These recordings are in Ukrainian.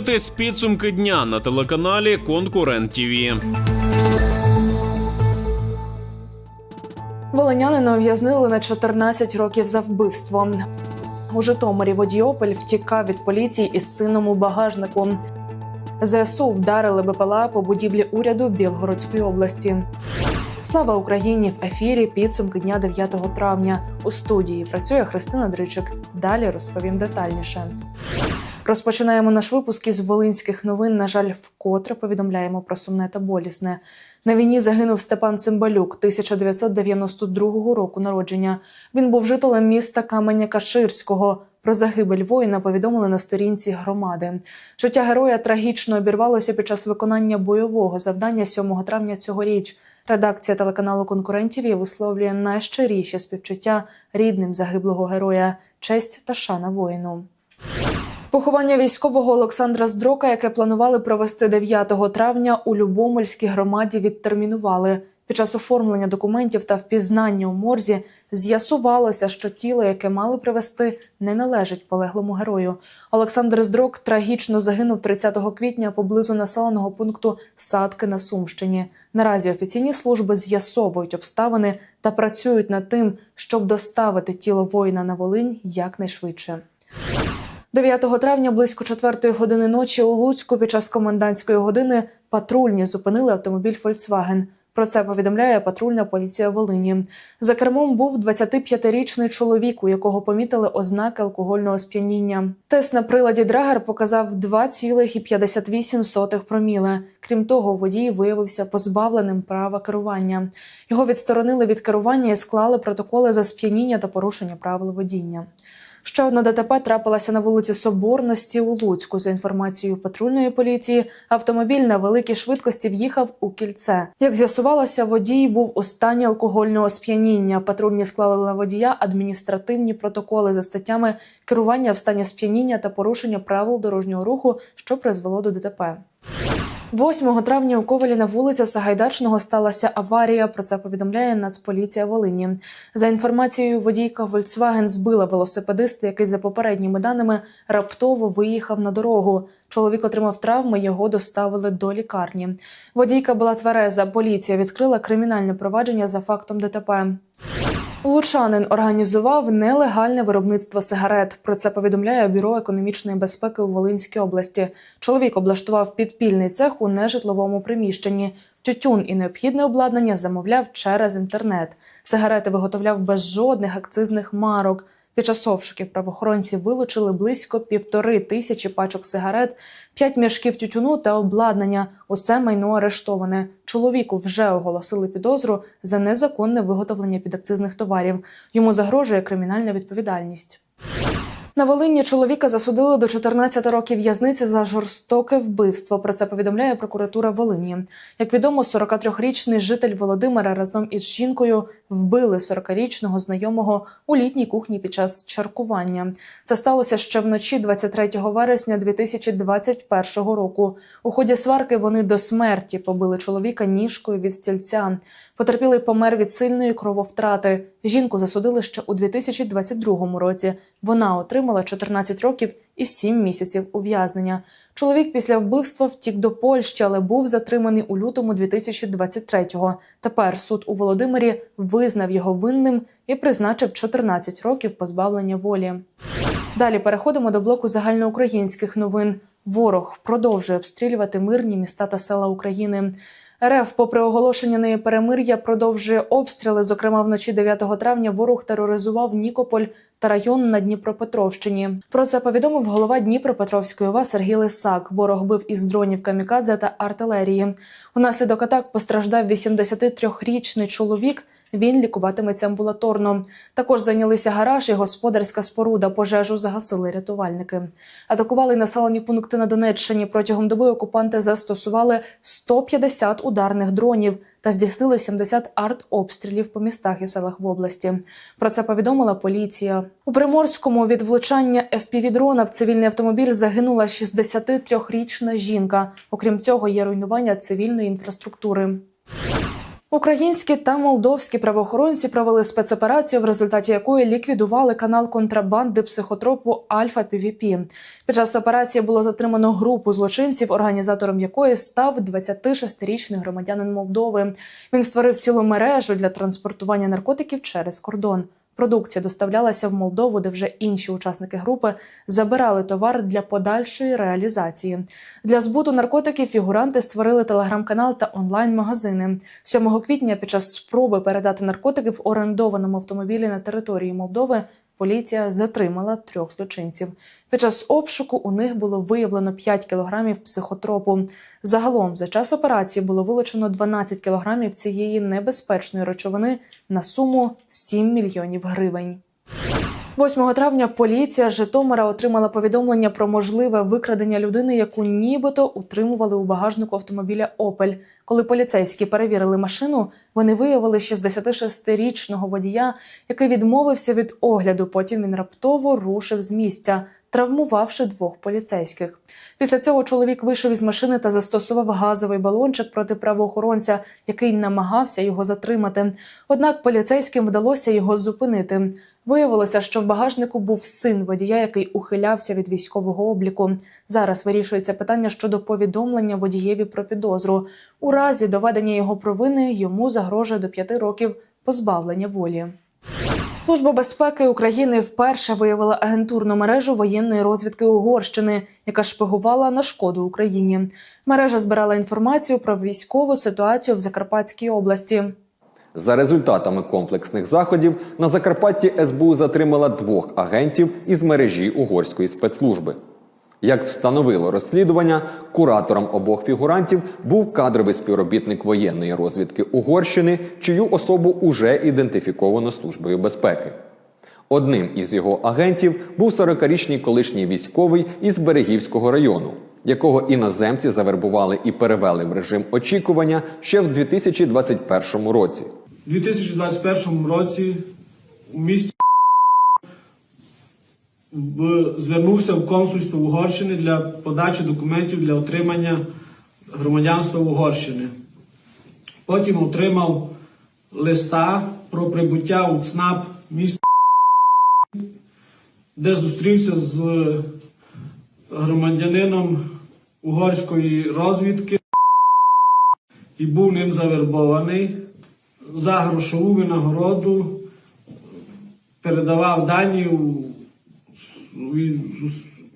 Дивитесь підсумки дня на телеканалі Конкурент ТІВІ. Волинянина ув'язнили на 14 років за вбивство. У Житомирі водіопель втікав від поліції із сином у багажнику. ЗСУ вдарили БПЛА по будівлі уряду Білгородської області. Слава Україні! В ефірі підсумки дня 9 травня. У студії працює Христина Дричик. Далі розповім детальніше. Розпочинаємо наш випуск із волинських новин. На жаль, вкотре повідомляємо про сумне та болісне. На війні загинув Степан Цимбалюк 1992 року народження. Він був жителем міста Каменя-Каширського. Про загибель воїна повідомили на сторінці громади. Життя героя трагічно обірвалося під час виконання бойового завдання 7 травня цьогоріч. Редакція телеканалу конкурентів і висловлює найщиріші співчуття рідним загиблого героя, честь та шана воїну. Поховання військового Олександра Здрока, яке планували провести 9 травня у Любомельській громаді, відтермінували. Під час оформлення документів та впізнання у морзі з'ясувалося, що тіло, яке мали привезти, не належить полеглому герою. Олександр Здрок трагічно загинув 30 квітня поблизу населеного пункту Садки на Сумщині. Наразі офіційні служби з'ясовують обставини та працюють над тим, щоб доставити тіло воїна на Волинь якнайшвидше. 9 травня близько 4 години ночі у Луцьку під час комендантської години патрульні зупинили автомобіль Volkswagen. Про це повідомляє патрульна поліція Волині. За кермом був 25-річний чоловік, у якого помітили ознаки алкогольного сп'яніння. Тест на приладі Драгер показав 2,58 проміле. Крім того, водій виявився позбавленим права керування. Його відсторонили від керування і склали протоколи за сп'яніння та порушення правил водіння. Ще одна ДТП трапилася на вулиці Соборності у Луцьку. За інформацією патрульної поліції, автомобіль на великій швидкості в'їхав у кільце. Як з'ясувалося, водій був у стані алкогольного сп'яніння. Патрульні склали на водія адміністративні протоколи за статтями керування в стані сп'яніння та порушення правил дорожнього руху, що призвело до ДТП. 8 травня у Ковалі на вулиці Сагайдачного сталася аварія. Про це повідомляє Нацполіція Волині. За інформацією, водійка Volkswagen збила велосипедиста, який за попередніми даними раптово виїхав на дорогу. Чоловік отримав травми, його доставили до лікарні. Водійка була твереза. Поліція відкрила кримінальне провадження за фактом ДТП. Лучанин організував нелегальне виробництво сигарет. Про це повідомляє Бюро економічної безпеки у Волинській області. Чоловік облаштував підпільний цех у нежитловому приміщенні. Тютюн і необхідне обладнання замовляв через інтернет. Сигарети виготовляв без жодних акцизних марок. Під час обшуків правоохоронці вилучили близько півтори тисячі пачок сигарет, п'ять мішків тютюну та обладнання. Усе майно арештоване. Чоловіку вже оголосили підозру за незаконне виготовлення підакцизних товарів. Йому загрожує кримінальна відповідальність. На Волині чоловіка засудили до 14 років в'язниці за жорстоке вбивство. Про це повідомляє прокуратура Волині. Як відомо, 43-річний житель Володимира разом із жінкою вбили 40-річного знайомого у літній кухні під час чаркування. Це сталося ще вночі 23 вересня 2021 року. У ході сварки вони до смерті побили чоловіка ніжкою від стільця. Потерпілий помер від сильної крововтрати. Жінку засудили ще у 2022 році. Вона отримала 14 років і 7 місяців ув'язнення. Чоловік після вбивства втік до Польщі, але був затриманий у лютому 2023-го. Тепер суд у Володимирі визнав його винним і призначив 14 років позбавлення волі. Далі переходимо до блоку загальноукраїнських новин. Ворог продовжує обстрілювати мирні міста та села України. РФ, попри оголошення неї перемир'я, продовжує обстріли. Зокрема, вночі 9 травня ворог тероризував Нікополь та район на Дніпропетровщині. Про це повідомив голова Дніпропетровської ОВА Сергій Лисак. Ворог бив із дронів камікадзе та артилерії. Унаслідок атак постраждав 83-річний чоловік. Він лікуватиметься амбулаторно. Також зайнялися гараж і господарська споруда. Пожежу загасили рятувальники. Атакували населені пункти на Донеччині. Протягом доби окупанти застосували 150 ударних дронів та здійснили 70 артобстрілів по містах і селах в області. Про це повідомила поліція. У Приморському від влучання FPV-дрона в цивільний автомобіль загинула 63-річна жінка. Окрім цього, є руйнування цивільної інфраструктури. Українські та молдовські правоохоронці провели спецоперацію, в результаті якої ліквідували канал контрабанди психотропу Альфа Півіпі. Під час операції було затримано групу злочинців, організатором якої став 26-річний громадянин Молдови. Він створив цілу мережу для транспортування наркотиків через кордон. Продукція доставлялася в Молдову, де вже інші учасники групи забирали товар для подальшої реалізації. Для збуту наркотиків фігуранти створили телеграм-канал та онлайн-магазини. 7 квітня під час спроби передати наркотики в орендованому автомобілі на території Молдови поліція затримала трьох злочинців. Під час обшуку у них було виявлено 5 кілограмів психотропу. Загалом за час операції було вилучено 12 кілограмів цієї небезпечної речовини на суму 7 мільйонів гривень. 8 травня поліція Житомира отримала повідомлення про можливе викрадення людини, яку нібито утримували у багажнику автомобіля Опель. Коли поліцейські перевірили машину, вони виявили 66-річного водія, який відмовився від огляду. Потім він раптово рушив з місця, травмувавши двох поліцейських. Після цього чоловік вийшов із машини та застосував газовий балончик проти правоохоронця, який намагався його затримати. Однак поліцейським вдалося його зупинити. Виявилося, що в багажнику був син водія, який ухилявся від військового обліку. Зараз вирішується питання щодо повідомлення водієві про підозру. У разі доведення його провини йому загрожує до п'яти років позбавлення волі. Служба безпеки України вперше виявила агентурну мережу воєнної розвідки Угорщини, яка шпигувала на шкоду Україні. Мережа збирала інформацію про військову ситуацію в Закарпатській області. За результатами комплексних заходів на Закарпатті СБУ затримала двох агентів із мережі угорської спецслужби. Як встановило розслідування, куратором обох фігурантів був кадровий співробітник воєнної розвідки Угорщини, чию особу уже ідентифіковано службою безпеки. Одним із його агентів був 40-річний колишній військовий із Берегівського району, якого іноземці завербували і перевели в режим очікування ще в 2021 році. У 2021 році у місті звернувся в консульство Угорщини для подачі документів для отримання громадянства Угорщини. Потім отримав листа про прибуття у ЦНАП міста, де зустрівся з громадянином угорської розвідки і був ним завербований за грошову винагороду передавав дані у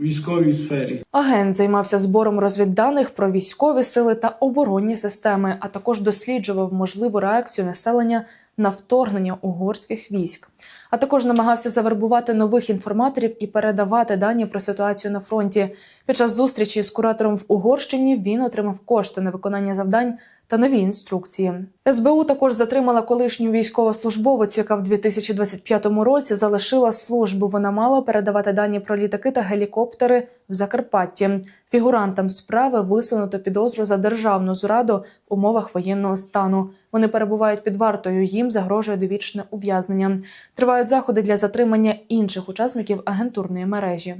військовій сфері. Агент займався збором розвідданих про військові сили та оборонні системи, а також досліджував можливу реакцію населення на вторгнення угорських військ. А також намагався завербувати нових інформаторів і передавати дані про ситуацію на фронті. Під час зустрічі з куратором в Угорщині він отримав кошти на виконання завдань та нові інструкції. СБУ також затримала колишню військовослужбовицю, яка в 2025 році залишила службу. Вона мала передавати дані про літаки та гелікоптери в Закарпатті. Фігурантам справи висунуто підозру за державну зраду в умовах воєнного стану. Вони перебувають під вартою. Їм загрожує довічне ув'язнення. Тривають заходи для затримання інших учасників агентурної мережі.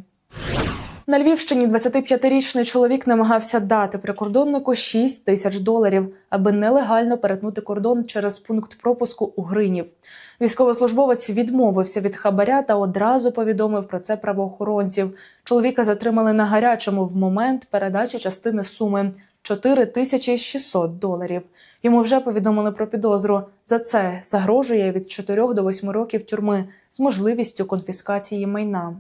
На Львівщині 25-річний чоловік намагався дати прикордоннику 6 тисяч доларів, аби нелегально перетнути кордон через пункт пропуску у Гринів. Військовослужбовець відмовився від хабаря та одразу повідомив про це правоохоронців. Чоловіка затримали на гарячому в момент передачі частини суми 4 тисячі 600 доларів. Йому вже повідомили про підозру. За це загрожує від 4 до 8 років тюрми з можливістю конфіскації майна.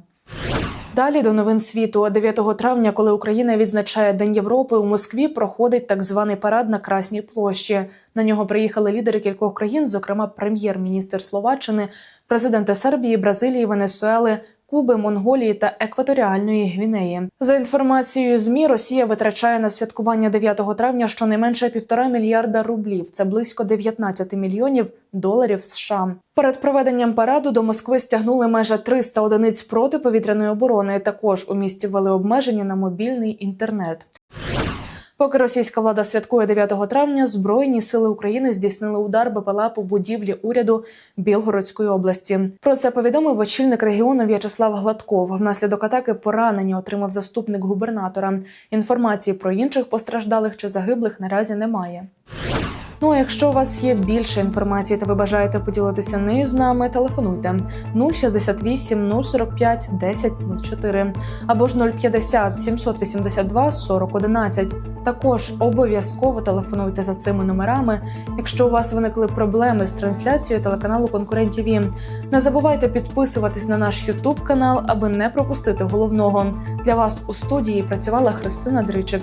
Далі до новин світу. 9 травня, коли Україна відзначає День Європи, у Москві проходить так званий парад на Красній площі. На нього приїхали лідери кількох країн, зокрема прем'єр-міністр Словаччини, президенти Сербії, Бразилії, Венесуели. Куби, Монголії та Екваторіальної Гвінеї за інформацією змі Росія витрачає на святкування 9 травня щонайменше півтора мільярда рублів. Це близько 19 мільйонів доларів США. Перед проведенням параду до Москви стягнули майже 300 одиниць протиповітряної оборони. Також у місті ввели обмеження на мобільний інтернет. Поки російська влада святкує 9 травня, Збройні сили України здійснили удар БПЛА по будівлі уряду Білгородської області. Про це повідомив очільник регіону В'ячеслав Гладков. Внаслідок атаки поранення отримав заступник губернатора. Інформації про інших постраждалих чи загиблих наразі немає. Ну а якщо у вас є більше інформації та ви бажаєте поділитися нею з нами, телефонуйте 068 045 1004 або ж 050 782 40 11. Також обов'язково телефонуйте за цими номерами, якщо у вас виникли проблеми з трансляцією телеканалу Конкурент ТВ. Не забувайте підписуватись на наш Ютуб канал, аби не пропустити головного. Для вас у студії працювала Христина Дричик.